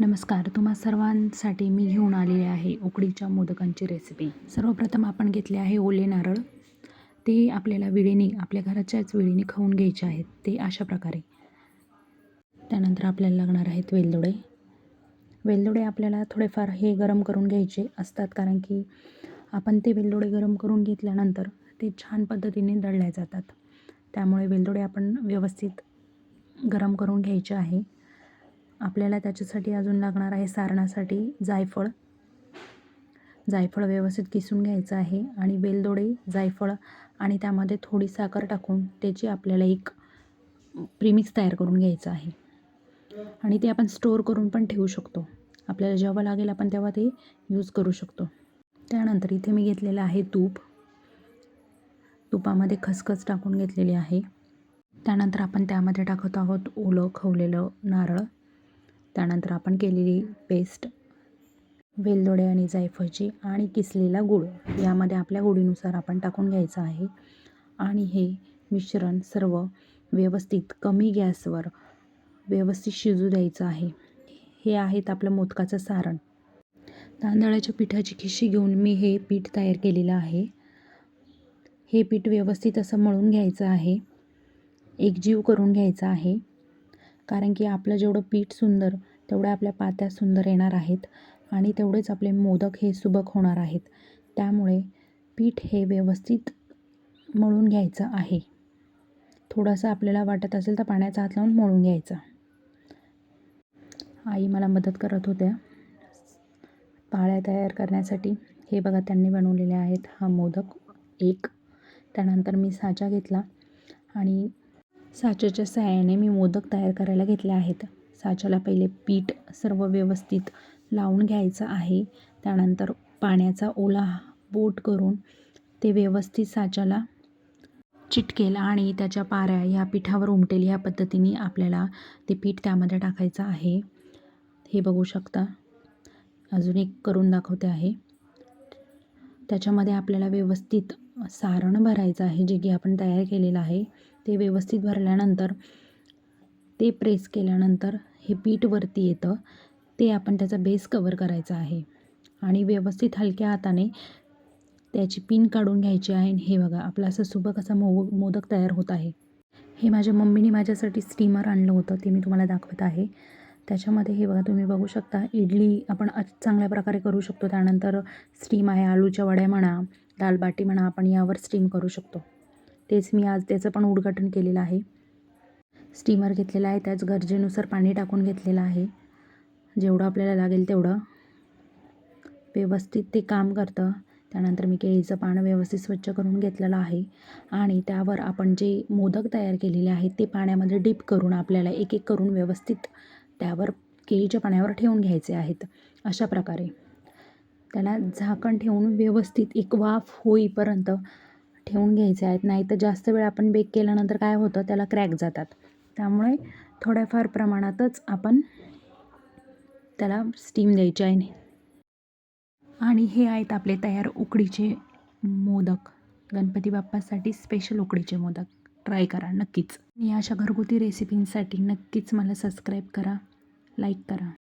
नमस्कार. तुम्हा सर्वांसाठी मी घेऊन आलेले आहे उकडीच्या मोदकांची रेसिपी सर्वप्रथम आपण घेतले आहे ओले नारळ. ते आपल्याला विळीने आपल्या घराच्याच विळीने खाऊन घ्यायचे आहेत. ते अशा प्रकारे. त्यानंतर आपल्याला लागणार आहेत वेलदोडे. वेलदोडे आपल्याला थोडेफार हे गरम करून घ्यायचे असतात कारण की आपण ते वेलदोडे गरम करून घेतल्यानंतर ते छान पद्धतीने दळले जातात. त्यामुळे वेलदोडे आपण व्यवस्थित गरम करून घ्यायचे आहे. आपल्याला त्याच्यासाठी अजून लागणार आहे सारणासाठी जायफळ. जायफळ व्यवस्थित किसून घ्यायचं आहे आणि वेलदोडे जायफळ आणि त्यामध्ये थोडी साखर टाकून त्याची आपल्याला एक प्रीमिक्स तयार करून घ्यायचं आहे. आणि ते आपण स्टोअर करून पण ठेवू शकतो. आपल्याला जेव्हा लागेल आपण तेव्हा ते यूज करू शकतो. त्यानंतर इथे मी घेतलेलं आहे तूप. तुपामध्ये खसखस टाकून घेतलेली आहे. त्यानंतर आपण त्यामध्ये टाकत आहोत ओलं खवलेलं नारळ. त्यानंतर आपण केलेली पेस्ट वेलदोडे आणि जायफळची आणि किसलेला गूळ यामध्ये आपल्या गोडीनुसार आपण टाकून घ्यायचं आहे. आणि हे मिश्रण सर्व व्यवस्थित कमी गॅसवर व्यवस्थित शिजू द्यायचं आहे. हे आहेत आपलं मोदकाचं सारण. तांदळाच्या पिठाची खिशी घेऊन मी हे पीठ तयार केलेलं आहे. हे पीठ व्यवस्थित असं मळून घ्यायचं आहे. एकजीव करून घ्यायचं आहे. कारण की आपलं जेवढं पीठ सुंदर तेवढ्या आपल्या पात्या सुंदर येणार आहेत आणि तेवढेच आपले मोदक हे सुबक होणार आहेत. त्यामुळे पीठ हे व्यवस्थित मळून घ्यायचं आहे. थोडंसं आपल्याला वाटत असेल तर पाण्याचा हात लावून मळून घ्यायचं. आई मला मदत करत होत्या. पाळ्या तयार करण्यासाठी. हे बघा त्यांनी बनवलेले आहेत हा मोदक एक. त्यानंतर मी साचा घेतला आणि साच्याच्या सहाय्याने मी मोदक तयार करायला घेतले आहेत. साच्याला पहिले पीठ सर्व व्यवस्थित लावून घ्यायचं आहे. त्यानंतर पाण्याचा ओला बोट करून ते व्यवस्थित साच्याला चिटकेल आणि त्याच्या पाऱ्या ह्या पिठावर उमटेल ह्या पद्धतीने आपल्याला ते पीठ त्यामध्ये टाकायचं आहे. हे बघू शकता. अजून एक करून दाखवते आहे. त्याच्यामध्ये आपल्याला व्यवस्थित सारण भरायचं आहे जे की आपण तयार केलेलं आहे. ते व्यवस्थित भरल्यानंतर ते प्रेस केल्यानंतर हे पीठ वरती येतं. ते आपण त्याचा बेस कवर करायचा आहे. आणि व्यवस्थित हलक्या हाताने त्याची पिन काढून घ्यायची आहे. हे बघा आपला असं सुबक असा मो मोदक तयार होत आहे. हे माझ्या मम्मीने माझ्यासाठी स्टीमर आणलं होतं. ते मी तुम्हाला दाखवत आहे. त्याच्यामध्ये हे बघा तुम्ही बघू शकता इडली आपण चांगल्या प्रकारे करू शकतो. त्यानंतर स्टीम आहे आलूच्या वड्या म्हणा दालबाटी म्हणा आपण यावर स्टीम करू शकतो. तेच मी आज त्याचं पण उद्घाटन केलेलं आहे. स्टीमर घेतलेला आहे. त्याच गरजेनुसार पाणी टाकून घेतलेलं आहे. जेवढं आपल्याला लागेल तेवढं. व्यवस्थित ते काम करतं. त्यानंतर मी केळीचं पानं व्यवस्थित स्वच्छ करून घेतलेलं आहे. आणि त्यावर आपण जे मोदक तयार केलेले आहेत ते पाण्यामध्ये डीप करून आपल्याला एक एक करून व्यवस्थित त्यावर केळीच्या पाण्यावर ठेवून घ्यायचे आहेत. अशा प्रकारे. त्याला झाकण ठेवून व्यवस्थित एक वाफ होईपर्यंत ठेवून घ्यायचे आहेत. नाही तर जास्त वेळ आपण बेक केल्यानंतर काय होतं? त्याला क्रॅक जातात. त्यामुळे थोड्याफार प्रमाणातच आपण त्याला स्टीम द्यायची आहे. आणि हे आहेत आपले तयार उकडीचे मोदक. गणपती बाप्पासाठी स्पेशल उकडीचे मोदक. ट्राय करा नक्कीच. आणि अशा घरगुती रेसिपींसाठी नक्कीच मला सबस्क्राईब करा लाईक करा.